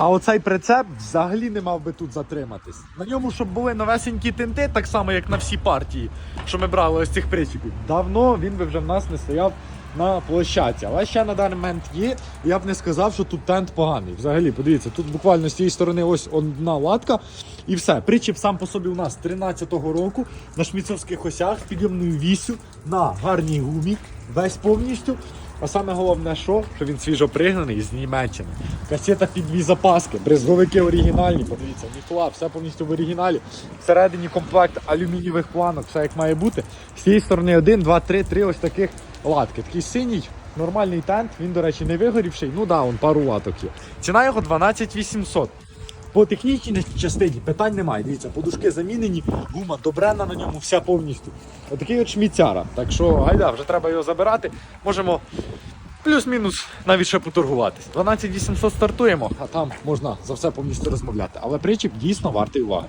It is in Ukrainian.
А оцей прицеп взагалі не мав би тут затриматись. На ньому, щоб були новесенькі тинти, так само, як на всі партії, що ми брали ось цих причепів. Давно він би вже в нас не стояв на площадці. Але ще на даний момент є. Я б не сказав, що тут тент поганий. Взагалі, подивіться, тут буквально з цієї сторони ось одна латка і все. Причіп сам по собі у нас 13-го року на шміцовських осях підйомною вісю на гарній гумі, весь повністю. А саме головне, що, що він свіжо пригнаний з Німеччини. Касета під дві запаски, брезговики оригінальні, подивіться, ніхуа, все повністю в оригіналі. Всередині комплект алюмінієвих планок, все як має бути. З цієї сторони один, два, три, три ось таких латки. Такий синій, нормальний тент, він, до речі, не вигорівший. Ну да, он пару латок є. Ціна його 12 800. По технічній частині питань немає. Дивіться, подушки замінені, гума добрена на ньому, вся повністю. Отакий от шміцяра. Так що, гайда, вже треба його забирати. Можемо плюс-мінус навіть ще поторгуватись. 12 800 стартуємо, а там можна за все повністю розмовляти. Але причіп дійсно вартий уваги.